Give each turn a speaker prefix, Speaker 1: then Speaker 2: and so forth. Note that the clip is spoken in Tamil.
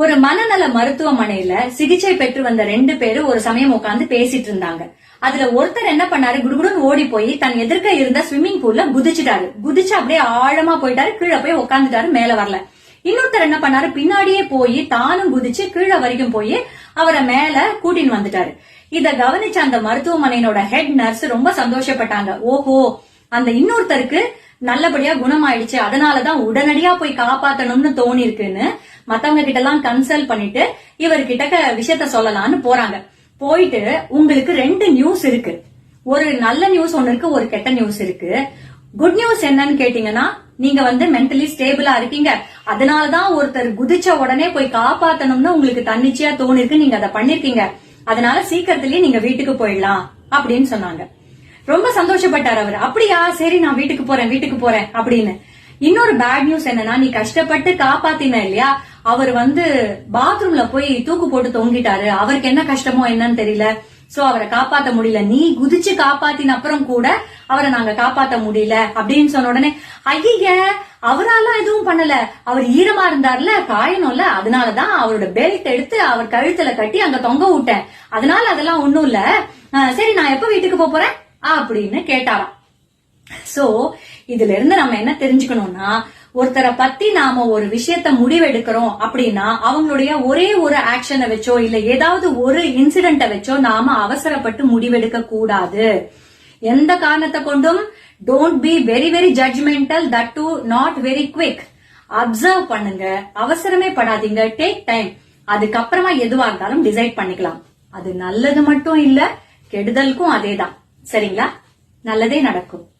Speaker 1: ஒரு மனநல மருத்துவமனையில சிகிச்சை பெற்று வந்த ரெண்டு பேரும் ஒரு சமயம் உட்காந்து பேசிட்டு இருந்தாங்க. அதுல ஒருத்தர் என்ன பண்ணாரு? குடுகுடன் ஓடி போய் தன் எதிர்க்க இருந்த ஸ்விம்மிங் பூல்ல குதிச்சிட்டாரு. குதிச்சு அப்படியே ஆழமா போயிட்டாரு. கீழே போய் உட்காந்துட்டாரு மேல வரல. இன்னொருத்தர் என்ன பண்ணாரு? பின்னாடியே போய் தானும் குதிச்சு கீழே வரைக்கும் போய் அவரை மேல கூட்டின்னு வந்துட்டாரு. இத கவனிச்ச அந்த மருத்துவமனையினோட ஹெட் நர்ஸ் ரொம்ப சந்தோஷப்பட்டாங்க. ஓஹோ அந்த இன்னொருத்தருக்கு நல்லபடியா குணமாயிடுச்சு. அதனாலதான் உடனடியா போய் காப்பாத்தணும்னு தோணி இருக்குன்னு மத்தவங்க கிட்ட எல்லாம் கன்சல்ட் பண்ணிட்டு இவர்கிட்ட விஷயத்த சொல்லலாம்னு போறாங்க. போயிட்டு உங்களுக்கு ரெண்டு நியூஸ் இருக்கு. ஒரு நல்ல நியூஸ் ஒன்னு இருக்கு ஒரு கெட்ட நியூஸ் இருக்கு. குட் நியூஸ் என்னன்னு கேட்டீங்கன்னா நீங்க வந்து மென்டலி ஸ்டேபிளா இருக்கீங்க. அதனாலதான் ஒருத்தர் குதிச்ச உடனே போய் காப்பாத்தணும்னு உங்களுக்கு தன்னிச்சையா தோணிருக்கு நீங்க அதை பண்ணிருக்கீங்க. அதனால சீக்கிரத்திலேயே நீங்க வீட்டுக்கு போயிடலாம் அப்படின்னு சொன்னாங்க. ரொம்ப சந்தோஷப்பட்டார் அவர். அப்படியா சரி நான் வீட்டுக்கு போறேன் வீட்டுக்கு போறேன் அப்படின்னு. இன்னொரு பேட் நியூஸ் என்னன்னா நீ கஷ்டப்பட்டு காப்பாத்தின இல்லையா? அவர் வந்து பாத்ரூம்ல போய் தூக்கு போட்டு தொங்கிட்டாரு. அவருக்கு என்ன கஷ்டமோ என்னன்னு தெரியல. சோ அவரை காப்பாத்த முடியல. நீ குதிச்சு காப்பாத்தின அப்புறம் கூட அவரை நாங்க காப்பாத்த முடியல அப்படின்னு சொன்ன உடனே ஐய அவரால எதுவும் பண்ணல. அவர் ஈரமா இருந்தார்ல காயணும்ல. அதனாலதான் அவரோட பெல்ட் எடுத்து அவர் கழுத்துல கட்டி அங்க தொங்க விட்டேன். அதனால அதெல்லாம் ஒண்ணும் இல்ல. சரி நான் எப்ப வீட்டுக்கு போறேன்? அப்படின்னு கேட்டாராம். சோ இதுல இருந்து நம்ம என்ன தெரிஞ்சுக்கணும்னா ஒருத்தரை பத்தி நாம ஒரு விஷயத்த முடிவெடுக்கிறோம் அப்படின்னா அவங்களுடைய ஒரே ஒரு ஆக்ஷனை வச்சோ இல்ல ஏதாவது ஒரு இன்சிடென்ட வச்சோ நாம அவசரப்பட்டு முடிவெடுக்க கூடாது. எந்த காரணத்தை கொண்டும்? Don't be very very judgemental that too not very quick observe பண்ணுங்க. அவசரமே படாதீங்க. டேக் டைம் அதுக்கப்புறமா எதுவா இருந்தாலும் டிசைட் பண்ணிக்கலாம். அது நல்லது மட்டும் இல்ல கெடுதலுக்கும் அதேதான். சரிங்களா? நல்லதே நடக்கும்.